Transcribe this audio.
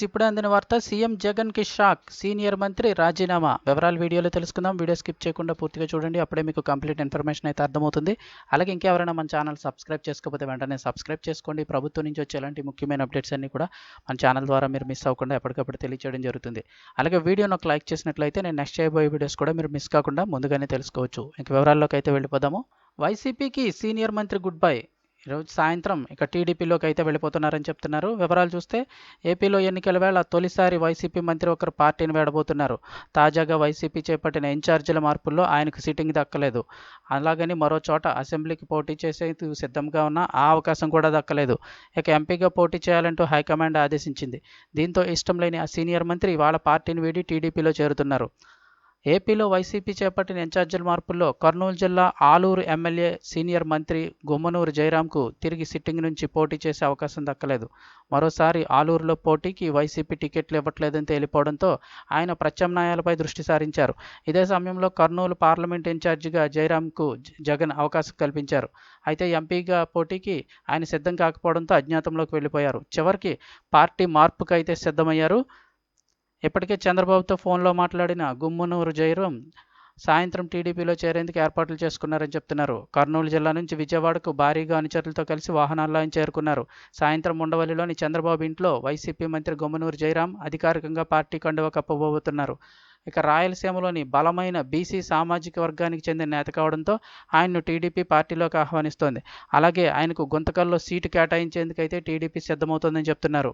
ఇప్పుడు అందిన వార్త సీఎం జగన్కి షాక్ సీనియర్ మంత్రి రాజీనామా. వివరాలు వీడియోలో తెలుసుకుందాం. వీడియో స్కిప్ చేయకుండా పూర్తిగా చూడండి. అప్పుడే మీకు కంప్లీట్ ఇన్ఫర్మేషన్ అయితే అర్థమవుతుంది. అలాగే ఇంకెవరైనా మన ఛానల్ సబ్స్క్రైబ్ చేసుకోకపోతే వెంటనే సబ్స్క్రైబ్ చేసుకోండి. ప్రభుత్వం నుంచి వచ్చే ఎలాంటి ముఖ్యమైన అప్డేట్స్ అన్ని కూడా మన ఛానల్ ద్వారా మీరు మిస్ అవ్వకుండా ఎప్పటికప్పుడు తెలియజేయడం జరుగుతుంది. అలాగే వీడియోను ఒక లైక్ చేసినట్లయితే నేను నెక్స్ట్ చేయబోయే వీడియోస్ కూడా మీరు మిస్ కాకుండా ముందుగానే తెలుసుకోవచ్చు. ఇంక వివరాల్లోకి అయితే వెళ్ళిపోదాము. వైసీపీకి సీనియర్ మంత్రి గుడ్ బై. ఈరోజు సాయంత్రం ఇక టీడీపీలోకి అయితే వెళ్ళిపోతున్నారని చెప్తున్నారు. వివరాలు చూస్తే ఏపీలో ఎన్నికల వేళ తొలిసారి వైసీపీ మంత్రి ఒకరు పార్టీని వేడబోతున్నారు. తాజాగా వైసీపీ చేపట్టిన ఇన్ఛార్జీల మార్పుల్లో ఆయనకు సిట్టింగ్ దక్కలేదు. అలాగని మరో చోట అసెంబ్లీకి పోటీ చేసేందుకు సిద్ధంగా ఉన్న ఆ అవకాశం కూడా దక్కలేదు. ఇక ఎంపీగా పోటీ చేయాలంటూ హైకమాండ్ ఆదేశించింది. దీంతో ఇష్టం లేని ఆ సీనియర్ మంత్రి వాళ్ళ పార్టీని వీడి టీడీపీలో చేరుతున్నారు. ఏపీలో వైసీపీ చేపట్టిన ఇన్ఛార్జీల మార్పుల్లో కర్నూలు జిల్లా ఆలూరు ఎమ్మెల్యే సీనియర్ మంత్రి గుమ్మనూరు జయరాంకు తిరిగి సిట్టింగ్ నుంచి పోటీ చేసే అవకాశం దక్కలేదు. మరోసారి ఆలూరులో పోటీకి వైసీపీ టికెట్లు ఇవ్వట్లేదని తేలిపోవడంతో ఆయన ప్రత్యామ్నాయాలపై దృష్టి సారించారు. ఇదే సమయంలో కర్నూలు పార్లమెంట్ ఇన్ఛార్జిగా జయరాంకు జగన్ అవకాశం కల్పించారు. అయితే ఎంపీగా పోటీకి ఆయన సిద్ధం కాకపోవడంతో అజ్ఞాతంలోకి వెళ్ళిపోయారు. చివరికి పార్టీ మార్పుకైతే సిద్ధమయ్యారు. ఇప్పటికే చంద్రబాబుతో ఫోన్లో మాట్లాడిన గుమ్మనూరు జైరం సాయంత్రం టీడీపీలో చేరేందుకు ఏర్పాట్లు చేసుకున్నారని చెప్తున్నారు. కర్నూలు జిల్లా నుంచి విజయవాడకు భారీగా అనుచరులతో కలిసి వాహనాల్లో ఆయన చేరుకున్నారు. సాయంత్రం ఉండవల్లిలోని చంద్రబాబు ఇంట్లో వైసీపీ మంత్రి గుమ్మనూరు జయరాం అధికారికంగా పార్టీ కండువ కప్పబోతున్నారు ఇక రాయలసీమలోని బలమైన బీసీ సామాజిక వర్గానికి చెందిన నేత కావడంతో ఆయన్ను టీడీపీ పార్టీలోకి ఆహ్వానిస్తోంది. అలాగే ఆయనకు గుంతకల్లో సీటు కేటాయించేందుకైతే టీడీపీ సిద్ధమవుతోందని చెప్తున్నారు.